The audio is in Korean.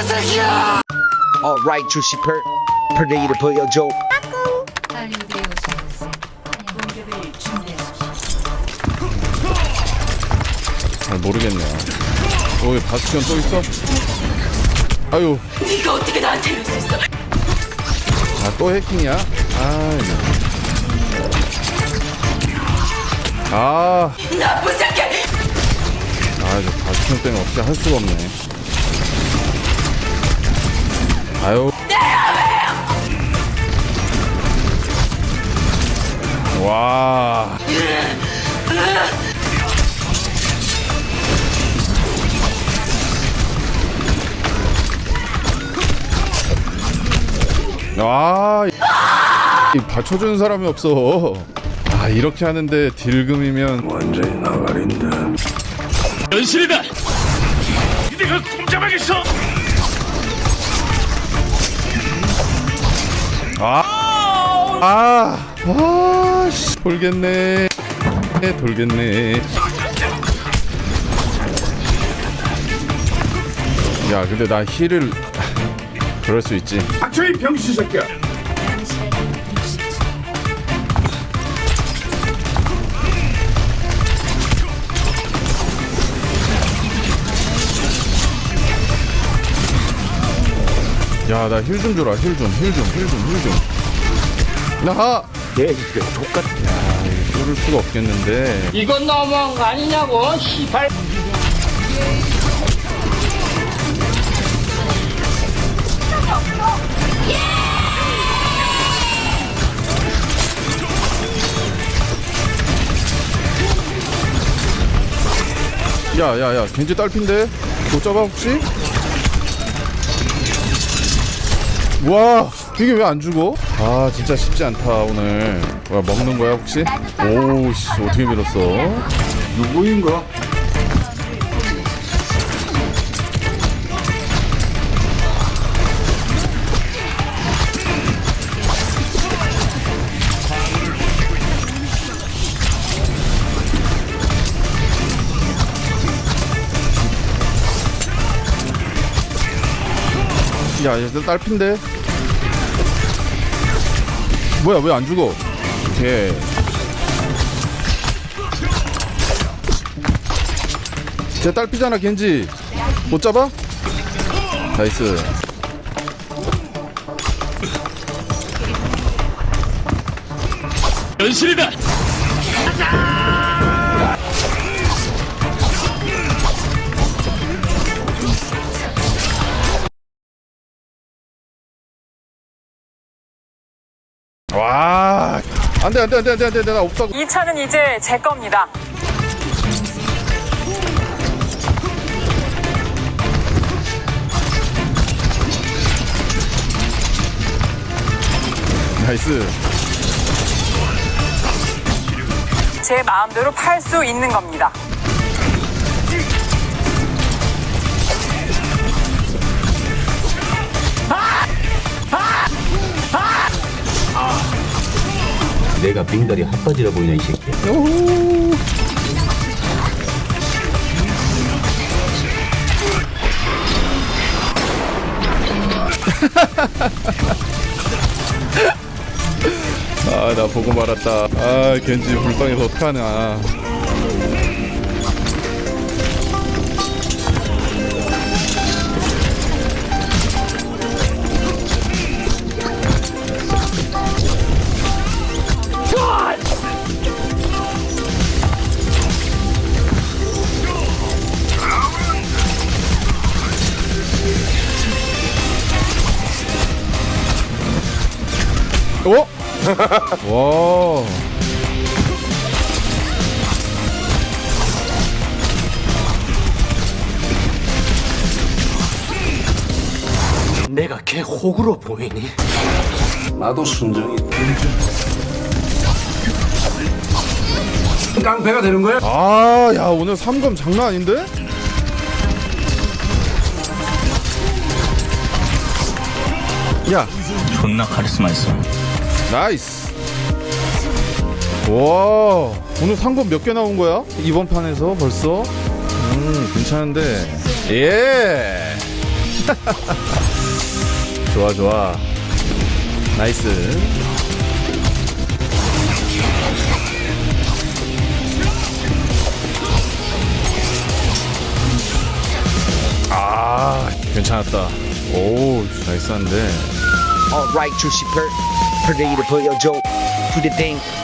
Alright 주시 per per 보여줘 할리우드에 오신 것을 공격을 준비하십시오. 잘 모르겠네요. 오, 여기 바스티온 또 있어? 아유. 네가 어떻게 나한테 이럴 수 있어? 아, 또 해킹이야? 아, 아, 나쁜 새끼! 아, 저 바스티온 때문에 어떻게 할 수가 없네. 아유. 와. 아, 이 받쳐주는 사람이 없어. 아, 이렇게 하는데 딜금이면 완전히 나가린다. 연실이다. 내가 꼼짝하겠어. 아, 아, 아, 씨, 돌겠네. 돌겠네. 야, 근데 나 힐을 그럴 수 있지. 닥쳐 이 병신 새끼야. 야, 나 힐 좀 줘라. 힐 좀, 힐 좀, 힐 좀, 힐 좀. 나, 예 야, 이거 뚫을 수가 없겠는데. 이건 너무한 거 아니냐고, 시발. 야, 야, 야, 겐지 딸핀데? 못 잡아, 혹시? 와, 이게 왜 안 죽어? 아, 진짜 쉽지 않다, 오늘. 뭐야, 먹는 거야, 혹시? 오우, 씨, 어떻게 밀었어? 누구인가? 야, 얘 딸핀데? 뭐야, 왜 안 죽어? 걔. 쟤 딸피잖아, 겐지. 못 잡아? 나이스. 연실이다. 와. 안 돼, 안 돼, 안 돼, 안 돼, 안 돼, 나 없다고. 이 차는 이제 제 겁니다. 나이스. 제 마음대로 팔 수 있는 겁니다. 내가 빙다리 핫바지라 보이냐 이 새끼야 아, 나 보고 말았다. 아, 겐지 불쌍해서 어떡하냐. 어? 와. 내가 걔 호구로 보이니? 나도 순정이. 깡패가 되는 거야? 아, 야, 오늘 3검 장난 아닌데? 야, 존나 카리스마 있어 나이스. 와 오늘 상금 몇 개 나온 거야? 이번 판에서 벌써? 음 괜찮은데. 예. 좋아 좋아. 나이스. 아 괜찮았다. 오 나이스한데. Alright, juicy p e r Pray to put your joke to the thing.